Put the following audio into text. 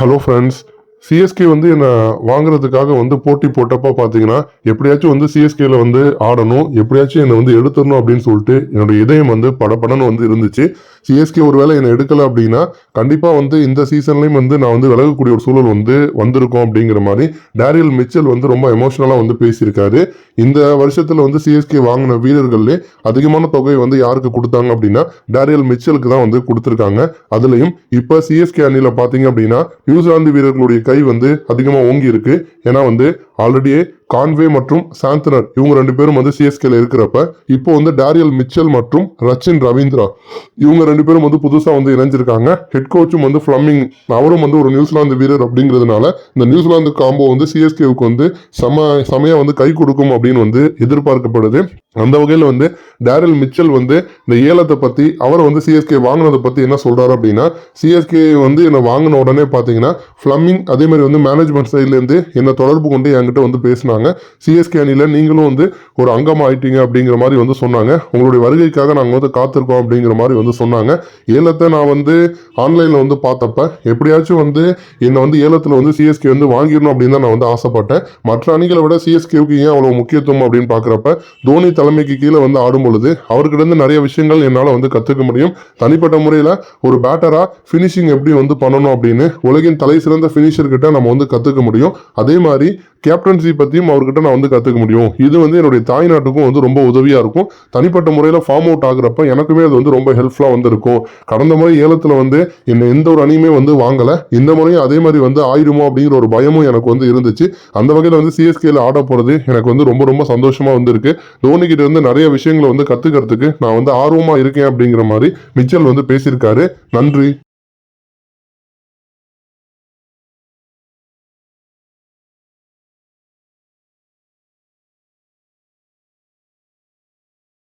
Hello friends, CSK வந்து என்னை வாங்குறதுக்காக வந்து போட்டி போட்டப்போ பார்த்தீங்கன்னா எப்படியாச்சும் வந்து சிஎஸ்கேல வந்து ஆடணும் எப்படியாச்சும் என்னை வந்து எடுத்துடணும் அப்படின்னு சொல்லிட்டு என்னோட இதயம் வந்து படபடன்னு வந்து இருந்துச்சு. சிஎஸ்கே ஒரு வேளை என்னை எடுக்கலை அப்படின்னா கண்டிப்பாக வந்து இந்த சீசன்லேயும் வந்து நான் வந்து விலகக்கூடிய ஒரு சூழல் வந்து வந்திருக்கும் அப்படிங்கிற மாதிரி டேரியல் மிச்சல் வந்து ரொம்ப எமோஷனலாக வந்து பேசியிருக்காரு. இந்த வருஷத்தில் வந்து சிஎஸ்கே வாங்கின வீரர்கள்லே அதிகமான தொகை வந்து யாருக்கு கொடுத்தாங்க அப்படின்னா டேரியல் மிச்சலுக்கு தான் வந்து கொடுத்துருக்காங்க. அதுலேயும் இப்போ சிஎஸ்கே அணியில் பார்த்தீங்க அப்படின்னா நியூசிலாந்து வீரர்களுடைய கை வந்து அதிகமாக ஓங்கி இருக்கு ஏன்னா வந்து ஆல்ரெடியே கான்வே மற்றும் சாந்தனர் இவங்க ரெண்டு பேரும் வந்து சிஎஸ்கேல இருக்கிறப்ப இப்போ வந்து டேரியல் மிச்சல் மற்றும் ரச்சின் ரவீந்திரா இவங்க ரெண்டு பேரும் வந்து புதுசாக வந்து இணைஞ்சிருக்காங்க. ஹெட் கோச்சும் வந்து ஃப்ளம்மிங் அவரும் வந்து ஒரு நியூசிலாந்து வீரர் அப்படிங்கிறதுனால இந்த நியூசிலாந்து காம்போ வந்து சிஎஸ்கேவுக்கு வந்து சம செமையா வந்து கை கொடுக்கும் அப்படின்னு வந்து எதிர்பார்க்கப்படுது. அந்த வகையில் வந்து டேரில் மிச்சல் வந்து இந்த ஏலத்தை பற்றி அவர் வந்து சிஎஸ்கே வாங்கினதை பற்றி என்ன சொல்கிறாரு அப்படின்னா சிஎஸ்கே வந்து என்னை வாங்கின உடனே பார்த்தீங்கன்னா ஃப்ளம்மிங் அதே மாதிரி வந்து மேனேஜ்மெண்ட் சைட்லேருந்து என்னை தொடர்பு கொண்டு என்கிட்ட வந்து பேசினாங்க. சிஎஸ்கே அணியில் நீங்களும் வந்து ஒரு அங்கம் ஆயிட்டீங்க அப்படிங்கிற மாதிரி வந்து சொன்னாங்க. உங்களுடைய வருகைக்காக நாங்கள் வந்து காத்திருக்கோம் அப்படிங்கிற மாதிரி வந்து சொன்னாங்க. ஏலத்தை நான் வந்து ஆன்லைனில் வந்து பார்த்தப்ப எப்படியாச்சும் வந்து என்னை வந்து ஏலத்தில் வந்து சிஎஸ்கே வந்து வாங்கிடணும் அப்படின்னு தான் நான் வந்து ஆசைப்பட்டேன். மற்ற அணிகளை விட சிஎஸ்கேவுக்கு ஏன் அவ்வளோ முக்கியத்துவம் அப்படின்னு பார்க்குறப்ப தோனி தலைமைக்கு கீழே வந்து ஆடும் பொழுது அவர்கிட்ட நிறைய விஷயங்கள் என்னால் வந்து கற்றுக்க முடியும். தனிப்பட்ட முறையில் ஒரு பேட்டராக ஃபினிஷிங் எப்படி வந்து பண்ணணும் அப்படின்னு உலகின் தலை சிறந்த ஃபினிஷர்கிட்ட நம்ம வந்து கற்றுக்க முடியும். அதே மாதிரி கேப்டன்சி பற்றியும் அவர்கிட்ட நான் வந்து கற்றுக்க முடியும். இது வந்து என்னுடைய தாய்நாட்டுக்கும் வந்து ரொம்ப உதவியாக இருக்கும். தனிப்பட்ட முறையில் ஃபார்ம் அவுட் ஆகுறப்ப எனக்குமே அது வந்து ரொம்ப ஹெல்ப்ஃபுல்லாக வந்து இருக்கும் கடந்த முறை ஏலத்தில் வந்து என்ன எந்த ஒரு அணியுமே வந்து வாங்கலை. இந்த முறையும் அதே மாதிரி வந்து ஆயிடுமோ அப்படிங்கிற ஒரு பயமும் எனக்கு வந்து இருந்துச்சு. அந்த வகையில் வந்து சிஎஸ்கேல ஆட போகிறது எனக்கு வந்து ரொம்ப ரொம்ப சந்தோஷமாக வந்துருக்கு. தோனிக்கிட்ட இருந்து நிறைய விஷயங்களை வந்து கற்றுக்கிறதுக்கு நான் வந்து ஆர்வமாக இருக்கேன் அப்படிங்கிற மாதிரி மிச்சல் வந்து பேசியிருக்காரு. நன்றி.